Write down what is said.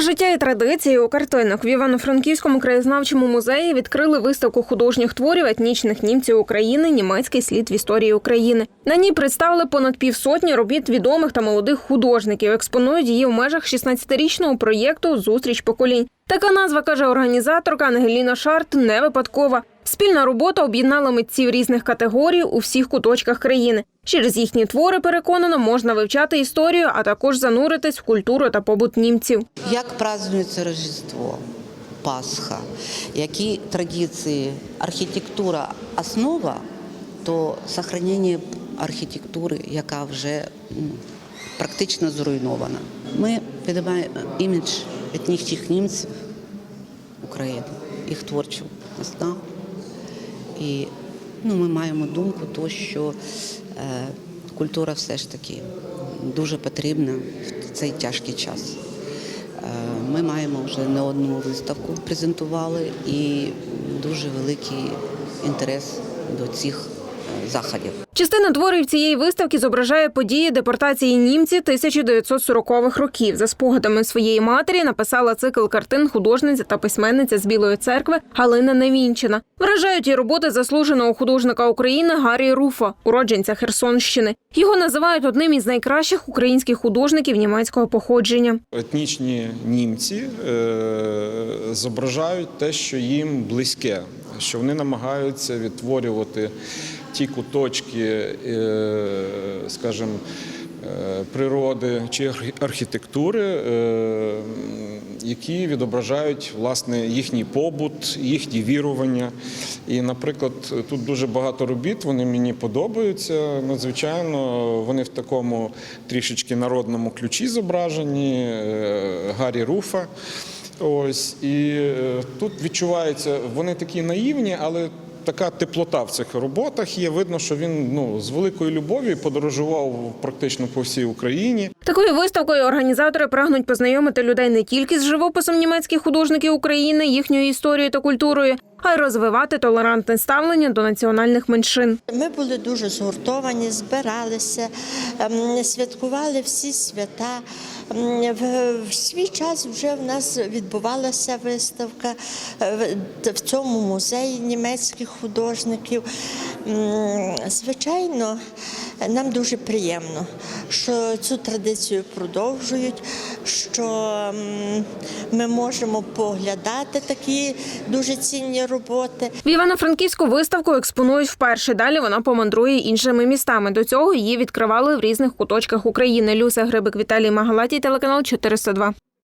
Про життя і традиції у картинах в Івано-Франківському краєзнавчому музеї відкрили виставку художніх творів етнічних німців України Німецький слід в історії України. На ній представили понад півсотні робіт відомих та молодих художників. Експонують її в межах 16-річного проєкту Зустріч поколінь. Така назва каже організаторка Ангеліна Шарт не випадкова. Спільна робота об'єднала митців різних категорій у всіх куточках країни. Через їхні твори переконано можна вивчати історію, а також зануритись в культуру та побут німців. Як празднується Рождество, Пасха, які традиції, архітектура основа, то сохранення архітектури, яка вже практично зруйнована. Ми підіймаємо імідж етнічних німців України, їх творчу наснагу. І ну, ми маємо думку, то, що е, культура все ж таки дуже потрібна в цей тяжкий час. Е, Ми маємо вже не одну виставку презентували і дуже великий інтерес до цих заходів. Частина творів цієї виставки зображає події депортації німців 1940-х років. За спогадами своєї матері написала цикл картин художниця та письменниця з Білої церкви Галина Невінчина. Вражають і роботи заслуженого художника України Гаррі Руфа, уродженця Херсонщини. Його називають одним із найкращих українських художників німецького походження. Етнічні німці е, зображають те, що їм близьке, що вони намагаються відтворювати ті куточки, е, скажімо, е, природи чи архітектури, е, які відображають власне їхній побут, їхні вірування. І, наприклад, тут дуже багато робіт, вони мені подобаються. Надзвичайно вони в такому трішечки народному ключі зображені Гаррі Руфа. Ось і е, тут відчувається, вони такі наївні, але така теплота в цих роботах є. Видно, що він ну з великою любов'ю подорожував практично по всій Україні. Такою виставкою організатори прагнуть познайомити людей не тільки з живописом німецьких художників України, їхньою історією та культурою, а й розвивати толерантне ставлення до національних меншин. Ми були дуже згуртовані, збиралися, ем, святкували всі свята. Ем, В, свій час вже в нас відбувалася виставка е, в цьому музеї німецьких художників. Звичайно, нам дуже приємно, що цю традицію продовжують, що ми можемо поглядати такі дуже цінні роботи. В Івано-Франківську виставку експонують вперше. Далі вона помандрує іншими містами. До цього її відкривали в різних куточках України. Люся Грибик, Віталій Магалатій, телеканал 402.